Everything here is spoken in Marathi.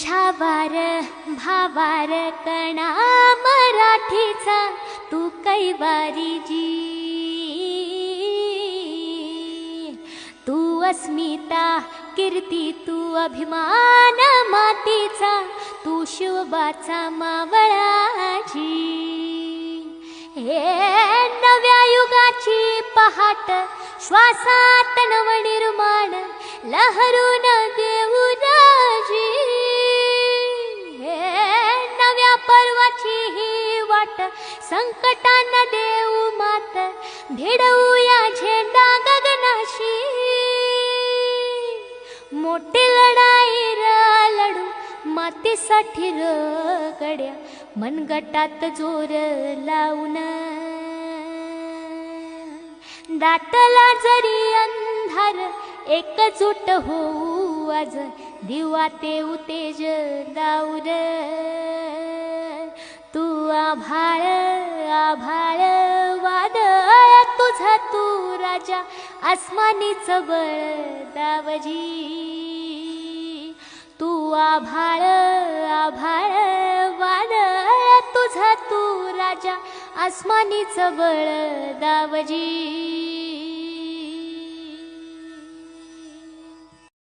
छावार भावार कणा मराठीचा तू कैवारी जी। तू अस्मिता कीर्ती तू अभिमान मातीचा तू शिवबाचा मावळाची हे नव्या युगाची पहाट श्वासात नवनिर्माण लहरून देऊ वाट संकटान देऊ मात भिडवूया झेंडा गगनाशी. मोठी लढाई र लढू मातीसाठी र गड्या मनगटात जोर लावून. दाटला जरी अंधार एकजूट होऊ आज दिवा ते उतेज दाऊर. आभाळ आभाळ वादळ तुझा तू राजा आसमानीच बळ दावजी. तू आभाळ आभाळ वादळ तुझा तू राजा आसमानीच बळ दावजी.